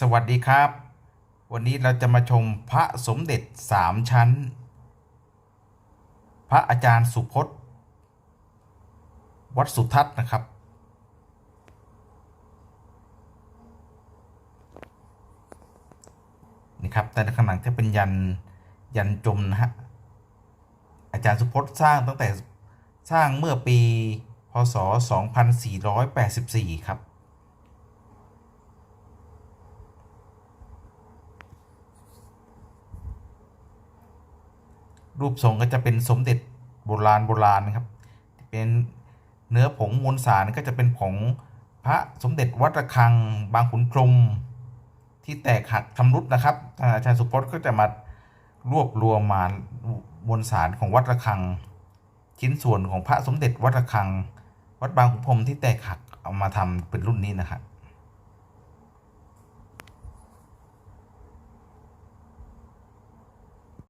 สวัสดีครับ วันนี้เราจะมาชมพระสมเด็จสามชั้น พระอาจารย์สุพจน์ วัดสุทัศน์นะครับ นี่ครับ แต่ข้างหลังจะเป็นยันยันจมนะฮะ อาจารย์สุพจน์สร้างตั้งแต่สร้างเมื่อปี พศ 2484 ครับ รูปทรงก็จะเป็นสมเด็จโบราณโบราณนะครับ เป็นเนื้อผงมวลสารก็จะเป็นผงพระสมเด็จวัดระฆังบางขุนพรมที่แตกหักทำรุดนะครับอาจารย์สุพจน์ก็จะมารวบรวมมามวลสารของวัดระฆัง ชิ้นส่วนของพระสมเด็จวัดระฆัง วัดบางขุนพรมที่แตกหักเอามาทำเป็นรุ่นนี้นะครับ